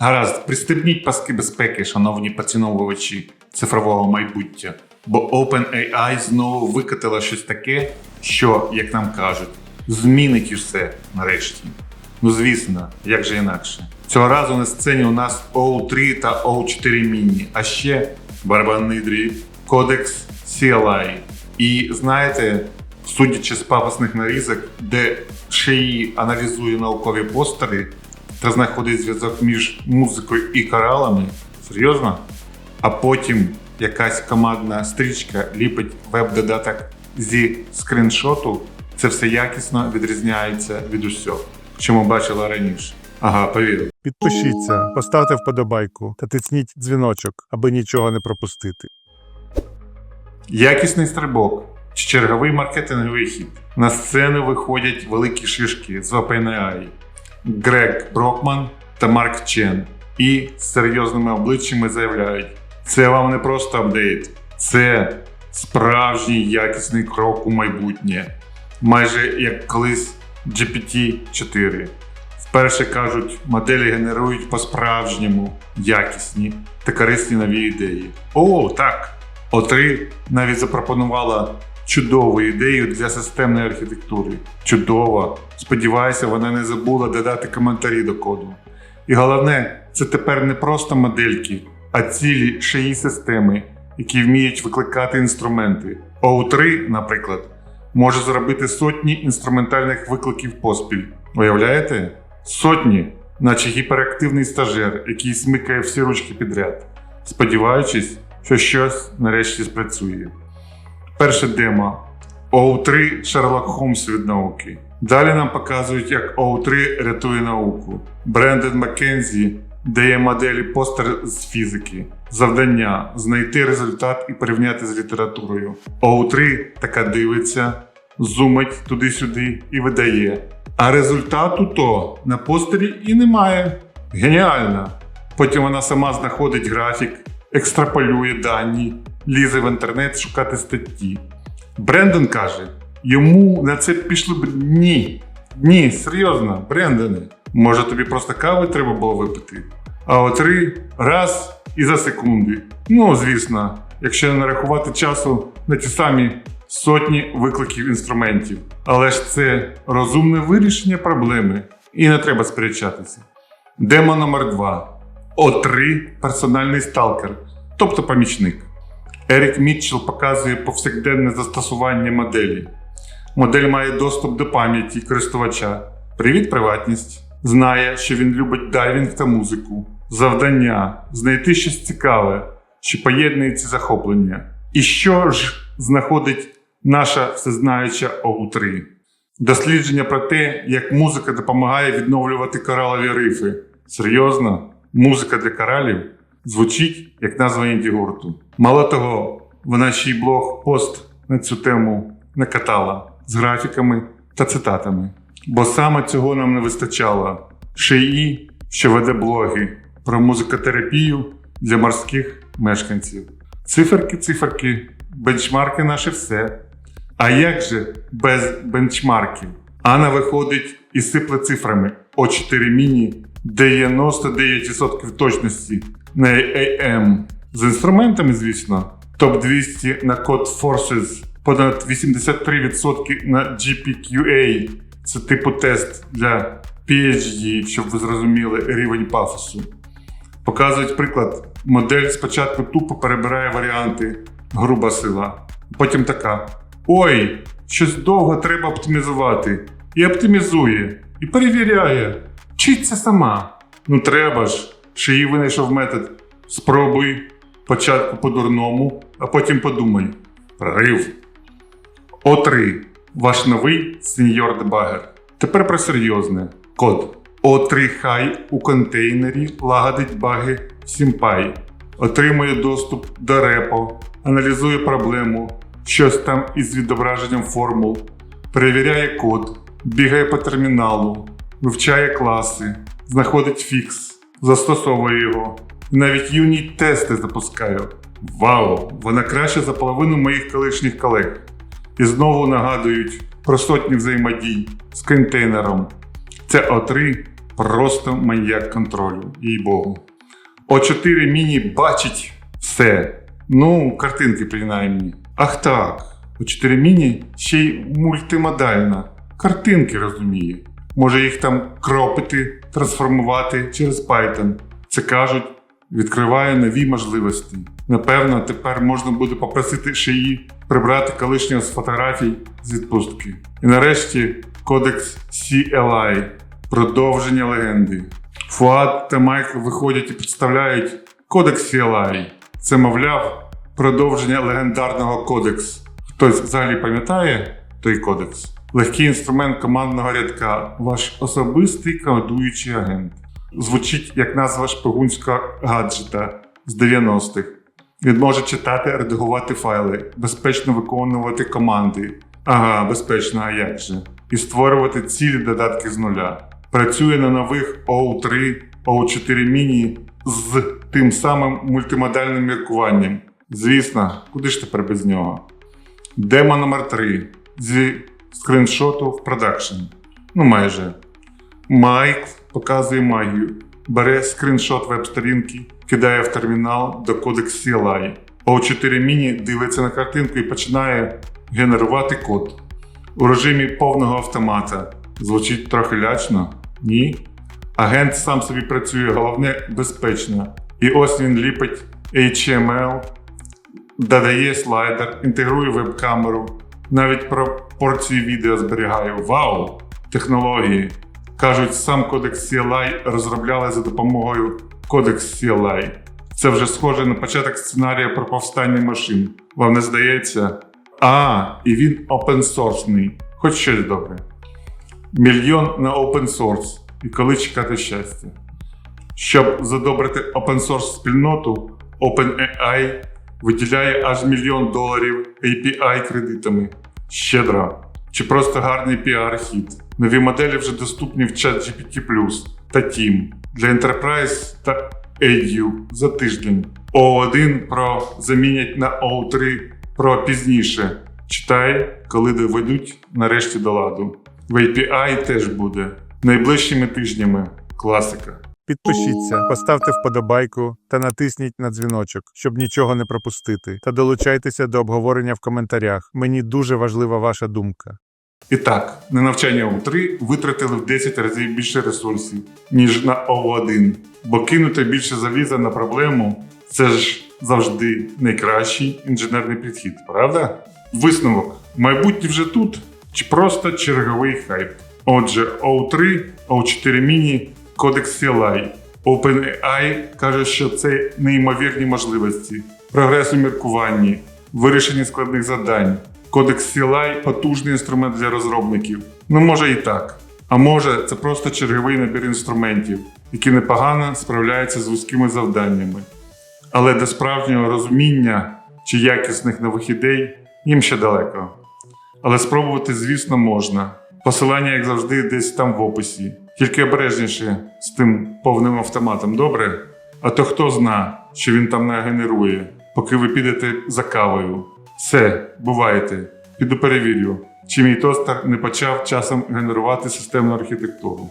Гаразд, пристебніть паски безпеки, шановні поціновувачі цифрового майбуття. Бо OpenAI знову викатила щось таке, що, як нам кажуть, змінить і все нарешті. Ну звісно, як же інакше. Цього разу на сцені у нас O3 та O4 Mini, а ще барабанний дріб, кодекс CLI. І знаєте, судячи з пафосних нарізок, де шиї аналізує наукові постери та знаходить зв'язок між музикою і коралами, серйозно? А потім якась командна стрічка ліпить веб-додаток зі скріншоту, це все якісно відрізняється від усього, що ми бачили раніше. Ага, повірив. Підпишіться, поставте вподобайку та тисніть дзвіночок, аби нічого не пропустити. Якісний стрибок чи черговий маркетинговий хід. На сцену виходять великі шишки з OpenAI Грег Брокман та Марк Чен. І з серйозними обличчями заявляють: це вам не просто апдейт, це справжній якісний крок у майбутнє. Майже як колись GPT-4. Вперше кажуть, моделі генерують по-справжньому якісні та корисні нові ідеї. О, так! О3 навіть запропонувала чудову ідею для системної архітектури. Чудово! Сподіваюся, вона не забула додати коментарі до коду. І головне, це тепер не просто модельки, а цілі шиї системи, які вміють викликати інструменти. OU3, наприклад, може зробити сотні інструментальних викликів поспіль. Уявляєте? Сотні, наче гіперактивний стажер, який смикає всі ручки підряд, сподіваючись, що щось нарешті спрацює. Перше демо OU3 Шерлок Холмс від науки. Далі нам показують, як OU3 рятує науку. Брендон Маккензі дає моделі постер з фізики. Завдання знайти результат і порівняти з літературою. OU3 така дивиться, зумить туди-сюди і видає. А результату то на постері і немає. Геніально! Потім вона сама знаходить графік, екстраполює дані, лізе в інтернет шукати статті. Брендон каже: йому на це пішли б дні. Ні, серйозно, Брендоне. Може тобі просто кави треба було випити? А отри раз і за секунди. Ну, звісно, якщо не нарахувати часу на ті самі сотні викликів інструментів. Але ж це розумне вирішення проблеми, і не треба сперечатися. Демо номер 2 О3 персональний сталкер, тобто помічник. Ерік Мітчелл показує повсякденне застосування моделі. Модель має доступ до пам'яті користувача. Привіт, приватність. Знає, що він любить дайвінг та музику. Завдання знайти щось цікаве, що поєднує ці захоплення. І що ж знаходить наша всезнаюча ОУ3? Дослідження про те, як музика допомагає відновлювати коралові рифи. Серйозно, музика для коралів звучить як назва інді гурту. Мало того, вона ще й блог пост на цю тему накатала з графіками та цитатами. Бо саме цього нам не вистачало. Шиї, що веде блоги про музикотерапію для морських мешканців. Циферки, циферки, бенчмарки наше все. А як же без бенчмарків? Анна виходить і сипле цифрами О4 міні 99% точності на AM. З інструментами, звісно, топ 200 на Code Forces, понад 83% на GPQA. Це типу тест для PhD, щоб ви зрозуміли рівень пафосу. Показують приклад. Модель спочатку тупо перебирає варіанти, груба сила. Потім така: Ой, щось довго треба оптимізувати. І оптимізує, і перевіряє. Вчиться сама. Ну треба ж. Шиї винайшов метод. Спробуй спочатку по-дурному, а потім подумай. Прорив. О3. Ваш новий сеньор дебагер. Тепер про серйозне. Код. O3 High у контейнері лагодить баги Сімпай. Отримує доступ до репо, аналізує проблему, щось там із відображенням формул, перевіряє код, бігає по терміналу, вивчає класи, знаходить фікс, застосовує його. Навіть юні тести запускаю. Вау! Вона краще за половину моїх колишніх колег. І знову нагадують про сотні взаємодій з контейнером. Це О3 просто маньяк контролю, їй Богу. О4 міні бачить все. Ну, картинки принаймні. Ах так, О4 міні ще й мультимодальна. Картинки розуміє. Може їх там кропити, трансформувати через Python. Це кажуть, відкриває нові можливості. Напевно, тепер можна буде попросити її прибрати колишнього з фотографій з відпустки. І нарешті кодекс CLI продовження легенди. Фуад та Майкл виходять і представляють кодекс CLI. Це, мовляв, продовження легендарного кодексу. Хтось взагалі пам'ятає той кодекс? Легкий інструмент командного рядка, ваш особистий кодуючий агент. Звучить як назва шпигунського гаджета з 90-х. Він може читати, редагувати файли, безпечно виконувати команди. Ага, безпечно, а як же? І створювати цілі додатки з нуля. Працює на нових OU3, OU4 Mini з тим самим мультимодальним міркуванням. Звісно, куди ж тепер без нього? Демо номер 3 зі скріншоту в продакшн. Ну майже. Майк показує магію, бере скріншот веб-сторінки, кидає в термінал до кодекс CLI. O4 Mini дивиться на картинку і починає генерувати код. У режимі повного автомата. Звучить трохи лячно? Ні. Агент сам собі працює, головне безпечно. І ось він ліпить HTML, додає слайдер, інтегрує веб-камеру, навіть пропорції відео зберігає. Вау! Технології! Кажуть, сам кодекс CLI розробляли за допомогою кодекс CLI. Це вже схоже на початок сценарія про повстання машин. Вам не здається? А, і він опенсорсний. Хоч щось добре. Мільйон на open source. І коли чекати щастя. Щоб задобрити open source спільноту, OpenAI виділяє аж мільйон доларів API кредитами. Щедро. Чи просто гарний піар-хід. Нові моделі вже доступні в ChatGPT та Team для Enterprise та Edu за тиждень. O1 Pro замінять на O3 Pro пізніше. Читай, коли доведуть нарешті до ладу. В API теж буде. Найближчими тижнями. Класика. Підпишіться, поставте вподобайку та натисніть на дзвіночок, щоб нічого не пропустити. Та долучайтеся до обговорення в коментарях. Мені дуже важлива ваша думка. І так, на навчання У3 витратили в 10 разів більше ресурсів, ніж на О1. Бо кинути більше заліза на проблему це ж завжди найкращий інженерний підхід, правда? Висновок: майбутнє вже тут, чи просто черговий хайп. Отже, O3, O4 Mini, Codex CLI. OpenAI каже, що це неймовірні можливості, прогрес у міркуванні, вирішенні складних завдань. Кодекс CLI потужний інструмент для розробників. Ну, може і так. А може, це просто черговий набір інструментів, які непогано справляються з вузькими завданнями. Але до справжнього розуміння чи якісних нових ідей їм ще далеко. Але спробувати, звісно, можна. Посилання, як завжди, десь там в описі. Тільки обережніше з тим повним автоматом, добре? А то хто зна, що він там нагенерує, поки ви підете за кавою. Все, бувайте. Піду перевірю, чи мій тостер не почав часом генерувати системну архітектуру.